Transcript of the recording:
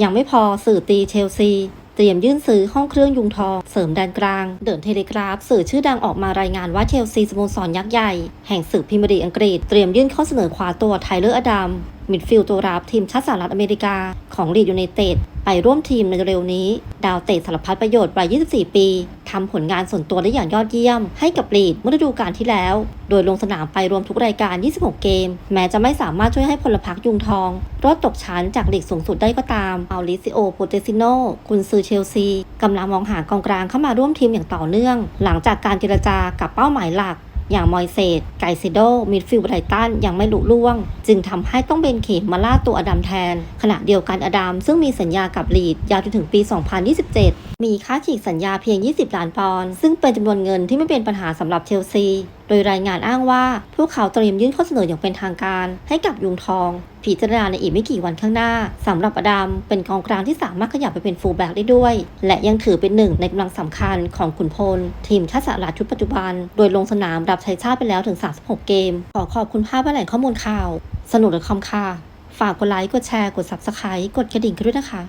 ยังไม่พอสื่อตีเชลซีเตรียมยื่นซื้อห้องเครื่องยุงทอง เสริมแดนกลาง เดินเทเลกราฟ สื่อชื่อดังออกมารายงานว่าเชลซีสโมสรยักษ์ใหญ่ แห่งสื่อพิมพ์ดีอังกฤษ เตรียมยื่นข้อเสนอคว้าตัวไทเลอร์อดัมมิดฟิลด์ตัวรับทีมชาติสหรัฐอเมริกาของลีดยูไนเต็ด ไปร่วมทีมในเร็วนี้ ดาวเตะสารพัดประโยชน์วัย 24 ปีทำผลงานส่วนตัวได้อย่างยอดเยี่ยม ให้กับลีดเมื่อฤดูกาลที่แล้ว โดยลงสนามไปรวมทุกรายการ 26 เกม แม้จะไม่สามารถช่วยให้พลพรรคยุงทอง รอดตกชั้นจากลีกสูงสุดได้ก็ตามเอาลิซิโอโปเตซิโนกุนซือเชลซีกำลังมองหากองกลางเข้ามาร่วมทีมอย่างต่อเนื่อง หลังจากการเจรจากับเป้าหมายหลัก อย่างมอยเซตไกซิโดมิดฟิลด์ไบรตันยังไม่ลุล่วง จึงทำให้ต้องเบนเข็มมาล่าตัวอดัมแทน ขณะเดียวกันอดัมซึ่งมีสัญญากับลีดยาวจนถึงปี 2027 มีค่าฉีกสัญญาเพียง 20 ล้านปอนด์ซึ่งเป็นจำนวนเงินที่ไม่เป็นปัญหาสำหรับเชลซี ดยรายงานอ้างว่าพวกเขาเตรียมยื่นข้อเสนออย่างเป็นทางการให้กับยุงทองพิจารณาในอีกไม่กี่วันข้างหน้าสำหรับอดัมเป็นกองกลางที่สามารถขยับไปเป็นฟูลแบ็กได้ด้วย และยังถือเป็นหนึ่งในกำลังสำคัญของขุนพล ทีมชาติสหรัฐชุดปัจจุบัน โดยลงสนามรับใช้ชาติไปแล้วถึง 36 เกม ขอขอบคุณภาพและแหล่งข้อมูลข่าว สนุกหรือคอมค่ะ ฝากกดไลค์กดแชร์กด Subscribe กดกระดิ่งกันด้วยนะคะ